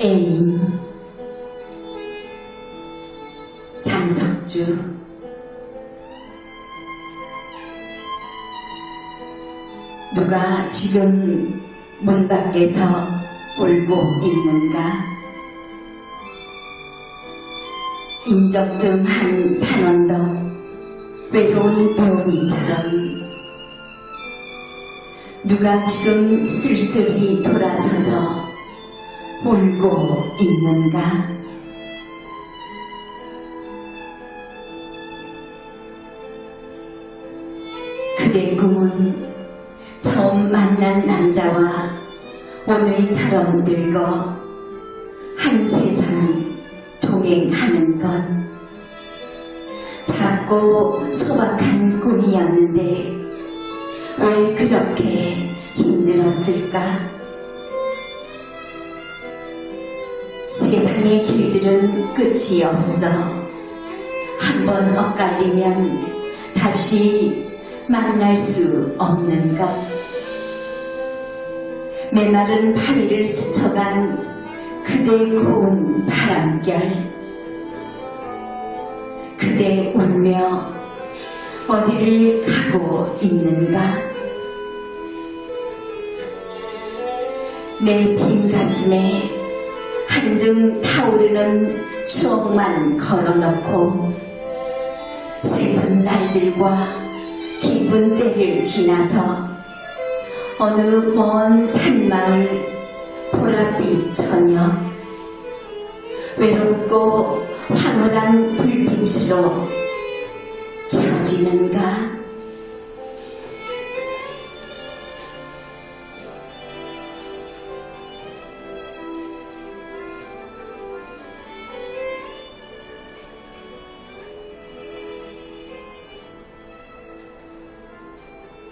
애인 장석주 누가 지금 문 밖에서 울고 있는가? 인적듬한 산원도 외로운 묘미처럼 누가 지금 쓸쓸히 돌아서서 울고 있는가? 그대 꿈은 처음 만난 남자와 오늘처럼 늙어 한 세상 동행하는 것 작고 소박한 꿈이었는데 왜 그렇게 힘들었을까? 세상의 길들은 끝이 없어. 한 번 엇갈리면 다시 만날 수 없는 것. 메마른 바위를 스쳐간 그대의 고운 바람결. 그대 울며 어디를 가고 있는가? 내 빈 가슴에 한등 타오르는 추억만 걸어놓고 슬픈 날들과 기쁜 때를 지나서 어느 먼 산마을 보랏빛 저녁 외롭고 황홀한 불빛으로 켜지는가?